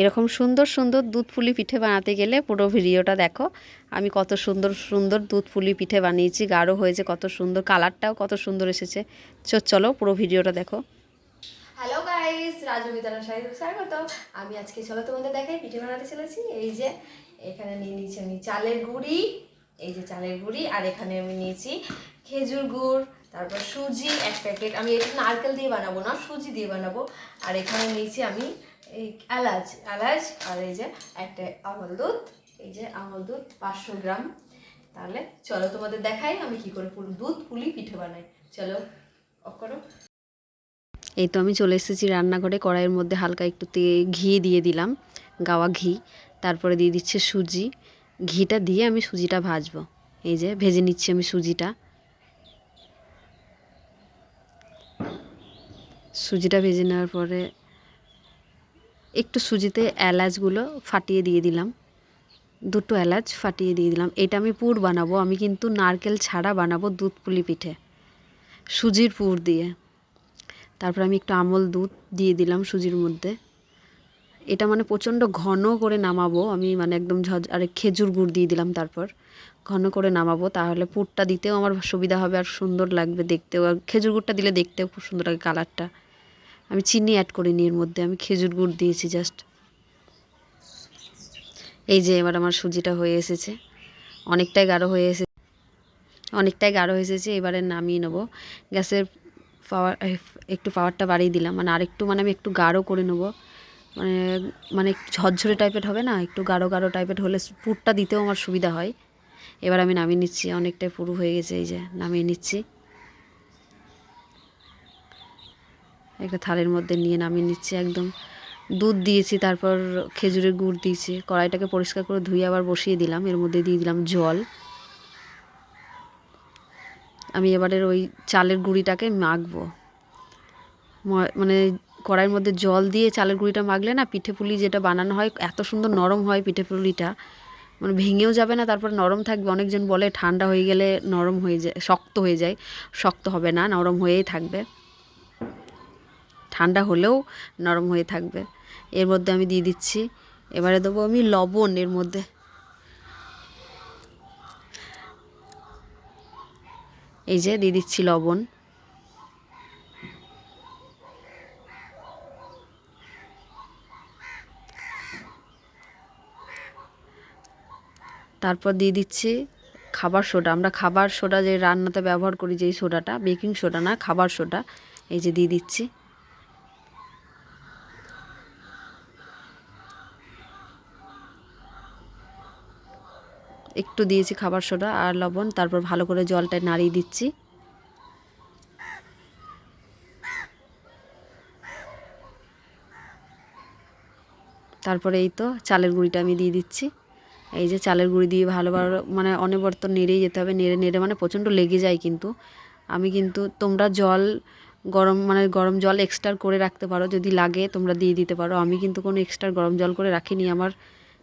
এরকম সুন্দর সুন্দর দুধ পুলি পিঠে বানাতে গেলে পুরো ভিডিওটা দেখো। আমি কত সুন্দর সুন্দর দুধ পুলি পিঠে বানিয়েছি, গাঢ় হয়েছে, কত সুন্দর, কালারটাও কত সুন্দর এসেছে। চলো পুরো ভিডিওটা দেখো। হ্যালো গাইস রাজু সাহেব স্বাগত। আমি আজকে চলো তোমাদের দেখাই, পিঠে বানাতে চলেছি। এই যে, এখানে নিয়ে নিয়েছি আমি চালের গুঁড়ি, এই যে চালের গুঁড়ি, আর এখানে আমি নিয়েছি খেজুর গুড়। তারপর সুজি, এক প্যাকেট। আমি এটা নারকেল দিয়ে বানাবো না, সুজি দিয়ে বানাবো। আর এখানে নিয়েছি আমি এই এলাচ। এলাচ আর এই যে একটা আমল দুধ। এই যে আমল দুধ পাঁচশো গ্রাম। তাহলে চলো তোমাদের দেখাই আমি কি করে দুধ, পুলি, পিঠে বানাই। চলো করো। এই তো আমি চলে এসেছি রান্নাঘরে। কড়াইয়ের মধ্যে হালকা একটু তে- ঘি দিয়ে দিলাম, গাওয়া ঘি। তারপরে দিয়ে দিচ্ছে সুজি। ঘিটা দিয়ে আমি সুজিটা ভাজবো। এই যে ভেজে নিচ্ছি আমি সুজিটা। সুজিটা ভেজে নেওয়ার পরে একটু সুজিতে এলাচগুলো ফাটিয়ে দিয়ে দিলাম। দুটো এলাচ ফাটিয়ে দিয়ে দিলাম। এটা আমি পুর বানাবো। আমি কিন্তু নারকেল ছাড়া বানাবো দুধ পুলি পিঠে, সুজির পুর দিয়ে। তারপর আমি একটু আমল দুধ দিয়ে দিলাম সুজির মধ্যে। এটা মানে প্রচণ্ড ঘন করে নামাবো। আমি মানে একদম ঝজ আর খেজুর গুড় দিয়ে দিলাম তারপর। ঘন করে নামাবো, তাহলে পুরটা দিতেও আমার সুবিধা হবে আর সুন্দর লাগবে দেখতেও। আর খেজুর গুড়টা দিলে দেখতেও খুব সুন্দর লাগে কালারটা। আমি চিনি অ্যাড করিনি এর মধ্যে, আমি খেজুর গুড় দিয়েছি জাস্ট এই যে এবার আমার সুজিটা হয়ে এসেছে। অনেকটাই গাঢ় হয়ে এসেছে অনেকটাই গাঢ় হয়ে এসেছে, এবারে নামিয়ে নেব। গ্যাসের পাওয়ার একটু পাওয়ারটা বাড়িয়ে দিলাম। মানে আরেকটু মানে আমি একটু গাঢ় করে নেব। মানে মানে ঝরঝরে টাইপের হবে না? একটু গাঢ় গাঢ় টাইপের হলে পুরটা দিতেও আমার সুবিধা হয়। এবার আমি নামিয়ে নিচ্ছি, অনেকটাই পুরু হয়ে গেছে, এই যে নামিয়ে নিচ্ছি। একটা থালের মধ্যে নিয়ে নামিয়ে নিচ্ছি একদম। দুধ দিয়েছি, তারপর খেজুরের গুড় দিয়েছি। কড়াইটাকে পরিষ্কার করে ধুয়ে আবার বসিয়ে দিলাম। এর মধ্যে দিয়ে দিলাম জল। আমি এবারের ওই চালের গুঁড়িটাকে মাখবো। মানে কড়াইয়ের মধ্যে জল দিয়ে চালের গুঁড়িটা মাখলে না পিঠে পুলি যেটা বানানো হয়, এত সুন্দর নরম হয় পিঠে পুলিটা। মানে ভেঙেও যাবে না, তারপর নরম থাকবে। অনেকজন বলে ঠান্ডা হয়ে গেলে নরম হয়ে যায়, শক্ত হয়ে যায়। শক্ত হবে না, নরম হয়েই থাকবে। ঠান্ডা হলেও নরম হয়ে থাকবে। এর মধ্যে আমি দিয়ে দিচ্ছি। এবারে দেবো আমি লবণ এর মধ্যে। এই যে দিয়ে দিচ্ছি লবণ। তারপর দিয়ে দিচ্ছি খাবার সোডা। আমরা খাবার সোডা যে রান্নাতে ব্যবহার করি যেই সোডাটা, বেকিং সোডা না, খাবার সোডা, এই যে দিয়ে দিচ্ছি। একটু দিয়েছি খাবার সোডা আর লবণ, তারপর ভালো করে জলটা নাড়িয়ে দিচ্ছি। তারপরে এই তো চালের গুঁড়িটা আমি দিয়ে দিচ্ছি। এই যে চালের গুঁড়ি দিয়ে ভালোভাবে মানে অনবরত নেড়েই যেতে হবে, নেড়ে নেড়ে মানে প্রচণ্ড লেগে যায় কিন্তু। আমি কিন্তু তোমরা জল গরম মানে গরম জল এক্সট্রা করে রাখতে পারো, যদি লাগে তোমরা দিয়ে দিতে পারো। আমি কিন্তু কোনো এক্সট্রা গরম জল করে রাখিনি, আমার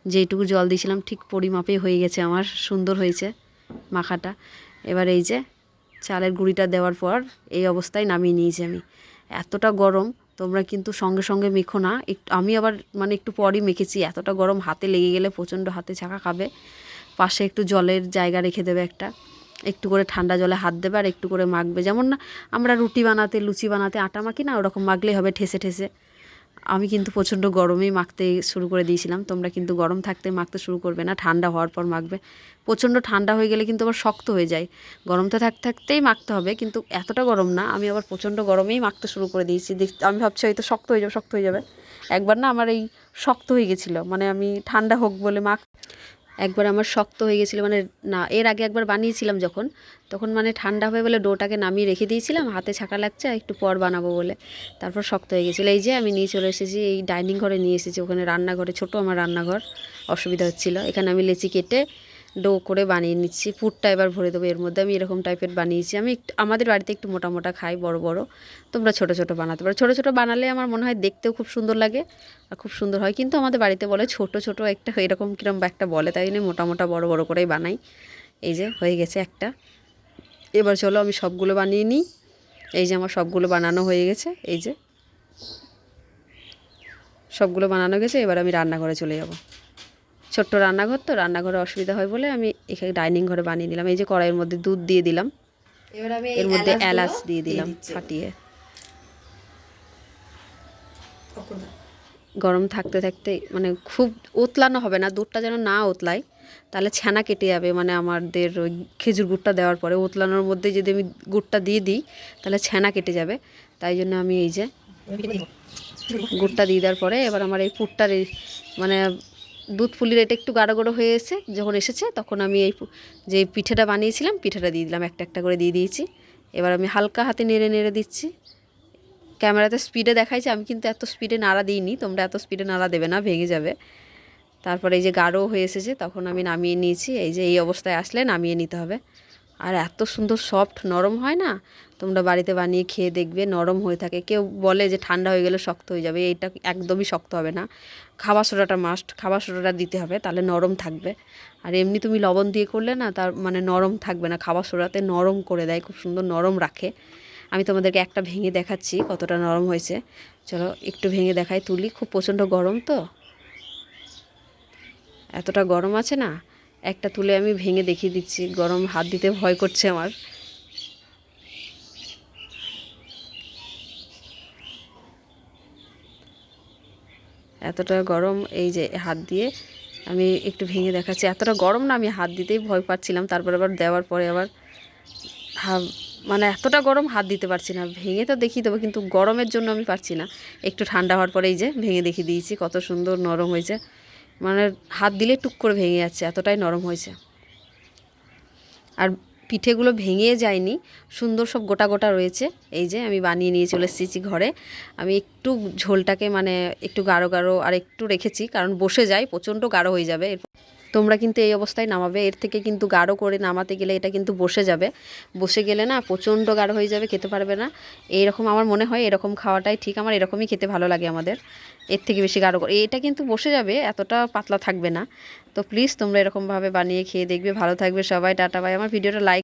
যেইটুকু জল দিয়েছিলাম, ঠিক পরিমাপে হয়ে গেছে আমার, সুন্দর হয়েছে মাখাটা। এবার এই যে চালের গুঁড়িটা দেওয়ার পর এই অবস্থায় নামিয়ে নিয়েছি আমি। এতটা গরম, তোমরা কিন্তু সঙ্গে সঙ্গে মেখো না। একটু, আমি আবার মানে একটু পরই মেখেছি। এতটা গরম হাতে লেগে গেলে প্রচণ্ড হাতে ছাকা খাবে। পাশে একটু জলের জায়গা রেখে দেবে একটা। একটু করে ঠান্ডা জলে হাত দেবে আর একটু করে মাখবে। যেমন না, আমরা রুটি বানাতে, লুচি বানাতে, আটা মাখি না, ওরকম মাখলেই হবে ঠেসে ঠেসে। আমি কিন্তু প্রচণ্ড গরমেই মাখতে শুরু করে দিয়েছিলাম। তোমরা কিন্তু গরম থাকতে মাখতে শুরু করবে না, ঠান্ডা হওয়ার পর মাখবে। প্রচণ্ড ঠান্ডা হয়ে গেলে কিন্তু আবার শক্ত হয়ে যায়। গরম তো থাকতে থাকতেই মাখতে হবে, কিন্তু এতটা গরম না, আমি আবার প্রচণ্ড গরমেই মাখতে শুরু করে দিয়েছি। আমি ভাবছি হয়তো শক্ত হয়ে যাবে, শক্ত হয়ে যাবে। একবার না আমার এই শক্ত হয়ে গেছিল মানে আমি ঠান্ডা হোক বলে মাখ একবার আমার শক্ত হয়ে গেছিল মানে না, এর আগে একবার বানিয়েছিলাম যখন, তখন মানে ঠান্ডা হয়ে বলে ডোটাকে নামিয়ে রেখে দিয়েছিলাম, হাতে ছাঁকা লাগছে, একটু পর বানাবো বলে। তারপর শক্ত হয়ে গেছিল, এই যে আমি নিয়ে চলে এসেছি, এই ডাইনিং ঘরে নিয়ে এসেছি, ওখানে রান্নাঘরে, ছোট আমার রান্নাঘর, অসুবিধা হচ্ছিল। এখানে আমি লেচি কেটে ডো করে বানিয়ে নিচ্ছি। পুরটা এবার ভরে দেবো। এর মধ্যে আমি এরকম টাইপের বানিয়েছি। আমি আমাদের বাড়িতে একটু মোটা মোটা খাই, বড় বড়। তোমরা ছোট ছোট বানাতে পারো। ছোট ছোট বানালে আমার মনে হয় দেখতেও খুব সুন্দর লাগে আর খুব সুন্দর হয়। কিন্তু আমাদের বাড়িতে বলে ছোট ছোট একটা, এরকম কিরম একটা বলে। তাই জন্য মোটা মোটা বড় বড় করেই বানাই। এই যে, হয়ে গেছে একটা। এবার চলো আমি সবগুলো বানিয়ে নিই। এই যে, আমার সবগুলো বানানো হয়ে গেছে। এই যে, সবগুলো বানানো গেছে। এবার আমি রান্নাঘরে চলে যাব। ছোট্ট রান্নাঘর তো রান্নাঘরে অসুবিধা হয় বলে আমি এখানে ডাইনিং ঘরে বানিয়ে নিলাম। এই যে কড়াইয়ের মধ্যে দুধ দিয়ে দিলাম। এবার আমি এর মধ্যে এলাচ দিয়ে দিলাম। ফাটিয়ে। গরম থাকতে থাকতে মানে খুব ওতলানো হবে না দুধটা যেন না ওতলায় তাহলে ছানা কেটে যাবে। মানে আমাদের ওই খেজুর গুড়টা দেওয়ার পরে ওতলানোর মধ্যে যদি আমি গুড়টা দিয়ে দিই তাহলে ছানা কেটে যাবে। তাই জন্য আমি এই যে গুড়টা দিয়ে দেওয়ার পরে এবার আমার এই পুরটার মানে দুধ পুলির এটা একটু গাঢ় গাঢ় হয়ে এসে যখন এসেছে তখন আমি এই যে পিঠেটা বানিয়েছিলাম, পিঠেটা দিয়ে দিলাম, একটা একটা করে দিয়ে দিয়েছি। এবার আমি হালকা হাতে নেড়ে নেড়ে দিচ্ছি। ক্যামেরাতে স্পিডে দেখাইছে, আমি কিন্তু এত স্পিডে নাড়া দিইনি, তোমরা এত স্পিডে নাড়া দেবে না, ভেঙে যাবে। তারপরে এই যে গাঢ় হয়ে এসেছে, তখন আমি নামিয়ে নিয়েছি, এই যে এই অবস্থায় আসলে নামিয়ে নিতে হবে। আর এত সুন্দর সফট নরম হয় না? তোমরা বাড়িতে বানিয়ে খেয়ে দেখবে, নরম হয়ে থাকে। কেউ বলে যে ঠান্ডা হয়ে গেলে শক্ত হয়ে যাবে, এইটা একদমই শক্ত হবে না। খাবার সোডাটা মাস্ট খাবার সোডাটা দিতে হবে, তাহলে নরম থাকবে। আর এমনি তুমি লবণ দিয়ে করলে না, তার মানে নরম থাকবে না। খাবার সোডাতে নরম করে দেয়, খুব সুন্দর নরম রাখে। আমি তোমাদেরকে একটা ভেঙে দেখাচ্ছি, কতটা নরম হয়েছে। চলো একটু ভেঙে দেখাই তুলি, খুব প্রচণ্ড গরম তো। এতটা গরম আছে না? একটা তুলে আমি ভেঙে দেখিয়ে দিচ্ছি। গরম হাত দিতে ভয় করছে আমার। এতটা গরম, এই যে হাত দিয়ে আমি একটু ভেঙে দেখাচ্ছি। এতটা গরম না, আমি হাত দিতেই ভয় পাচ্ছিলাম। তারপর আবার দেওয়ার পরে আবার মানে এতটা গরম হাত দিতে পারছি না। ভেঙে তো দেখিয়ে দেবো, কিন্তু গরমের জন্য আমি পারছি না। একটু ঠান্ডা হওয়ার পরে এই যে ভেঙে দেখিয়ে দিয়েছি। কত সুন্দর নরম হয়েছে। মানে হাত দিলে টুক করে ভেঙে যাচ্ছে, এতটাই নরম হয়েছে। আর পিঠেগুলো ভেঙে যায়নি, সুন্দর সব গোটা গোটা রয়েছে। এই যে আমি বানিয়ে নিয়ে চলে এসেছি ঘরে। আমি একটু ঝোলটাকে মানে একটু গাঢ় গাঢ় আর একটু রেখেছি, কারণ বসে যায়, প্রচণ্ড গাঢ় হয়ে যাবে। তোমরা কিন্তু এই অবস্থায় নামাবে। এর থেকে কিন্তু গাঢ় করে নামাতে গেলে এটা কিন্তু বসে যাবে। বসে গেলে না প্রচণ্ড গাঢ় হয়ে যাবে, খেতে পারবে না। এইরকম আমার মনে হয় এরকম খাওয়াটাই ঠিক। আমার এরকমই খেতে ভালো লাগে আমাদের। এর থেকে বেশি গাঢ় করে। এটা কিন্তু বসে যাবে, এতটা পাতলা থাকবে না। তো প্লিজ তোমরা এরকমভাবে বানিয়ে খেয়ে দেখবে। ভালো থাকবে সবাই। টাটা ভাই আমার ভিডিওটা লাইক